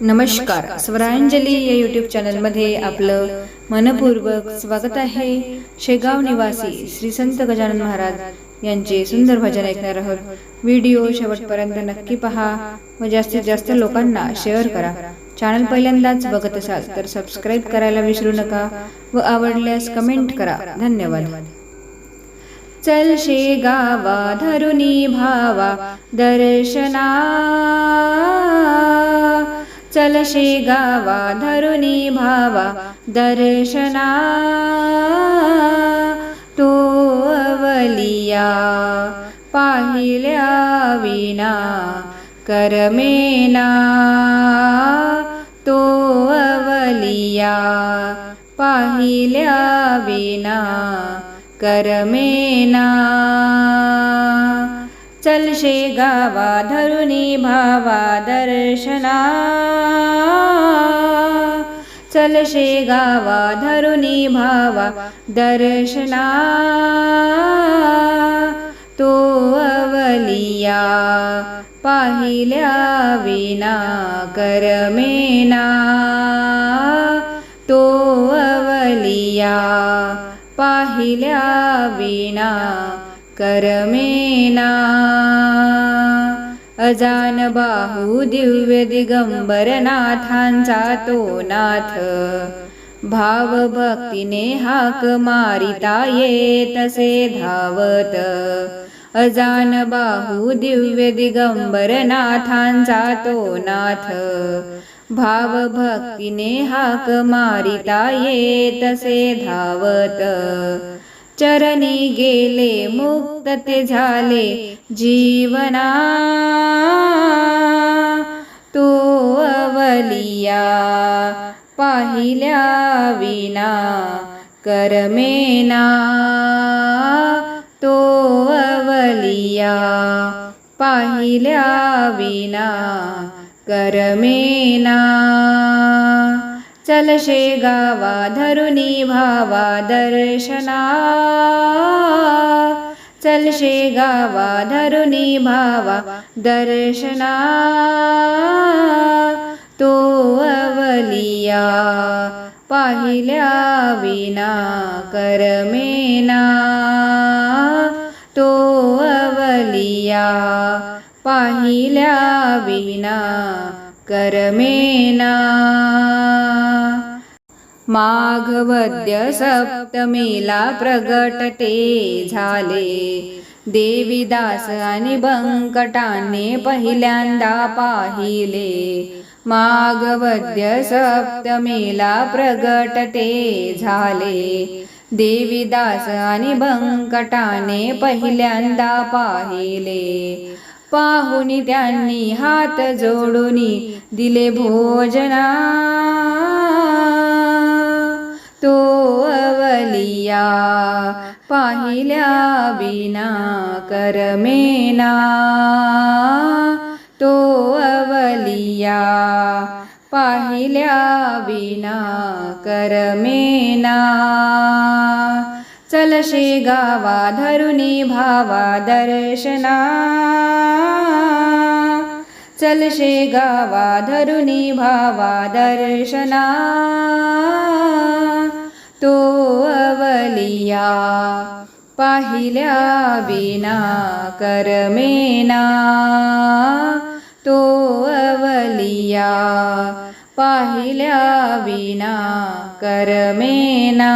नमस्कार. स्वरांजली या यूट्यूब चॅनलमध्ये आपलं मनपूर्वक स्वागत आहे. शेगाव निवासी श्री संत गजानन महाराज यांचे सुंदर भजन ऐकणार आहोत. व्हिडिओ शेवटपर्यंत नक्की पहा व जास्तीत जास्त लोकांना शेअर करा. चॅनल पहिल्यांदाच बघत असाल तर सबस्क्राईब करायला विसरू नका व आवडल्यास कमेंट करा. धन्यवाद. चल शे गावा धरुनी भावा दर्शना चलशी गावा धरुनी भावा दर्शना तो अवलिया पाहिल्या विना करमेना तो अवलिया पाहिल्या विना करमेना चलशे गावा धरुणी भावा दर्शना. चलशे गावा धरुणी भावा दर्शना. तो अवलिया पाहिल्या विना करमेना तो अवलिया पाहिल्या विना करमेना अजान बाहू दिव्य दिगंबर नाथांचा तो नाथ। भाव भक्तीने हाक मारिता येतसे धावत। अजान बाहू दिव्य दिगंबर नाथांचा तो नाथ। भाव भक्तीने हाक मारिता येतसे धावत। चरणी गेले मुक्त ते झाले. जीवना तो अवलिया. पाहिल्या विना करमेना. तो अवलिया. पाहिल्या विना करमेना. चलशे गावा धरुनी भावा दर्शना। चलशे गावा धरुनी भावा दर्शना। तो अवलिया पाहिल्या विना करमेना। तो अवलिया पाहिल्या विना करमेना। माघवद्य सप्तमीला प्रगटते झाले. देवीदास आणि बंकटाने पहिल्यांदा पाहिले. माघवद्य सप्तमीला प्रगटते झाले. देवीदास आणि बंकटाने पहिल्यांदा पाहिले. पाहुनी त्यांनी हात जोडून दिले भोजना. तो अवलिया पाहिल्या विना करमेना. तो अवलिया पाहिल्या विना करमेना. चलशे गावा धरुणी भावा दर्शना. चलशे गावा धरुनी भावा दर्शना. तो अवलिया पाहिल्या विना करमेना. तो अवलिया पाहिल्या विना करमेना.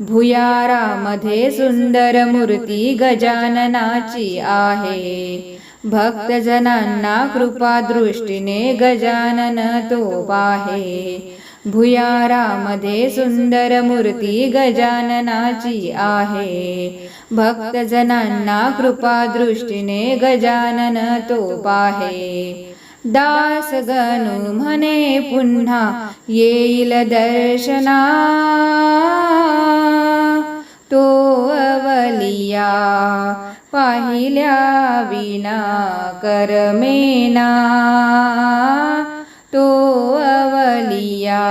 भुयारामध्ये सुंदर मूर्ती गजाननाची आहे. भक्तजनांना कृपा दृष्टीने गजानन तो पाहे भुयारामध्ये सुंदर मूर्ती गजाननाची आहे. भक्तजनांना कृपा दृष्टीने गजानन तो पाहे दास गणू म्हणे पुन्हा येईल दर्शना. तो अवलिया. पाहिल्या विना करमेना तो अवलिया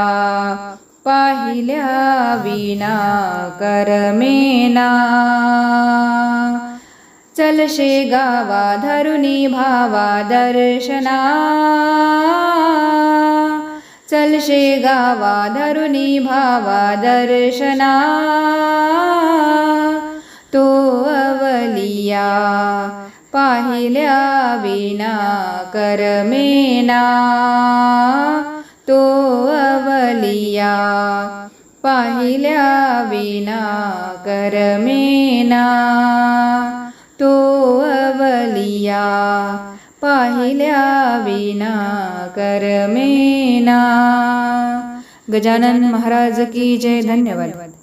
पाहिल्या विना करमेना चलशे गावा धरुणी भावा दर्शना. चलशे गावा धरुणी भावा दर्शना. या पाहिल्या विना करमेना तो अवलिया पाहिल्या विना करमेना तो अवलिया पाहिल्या विना करमेना गजानन महाराज की जय. धन्यवाद.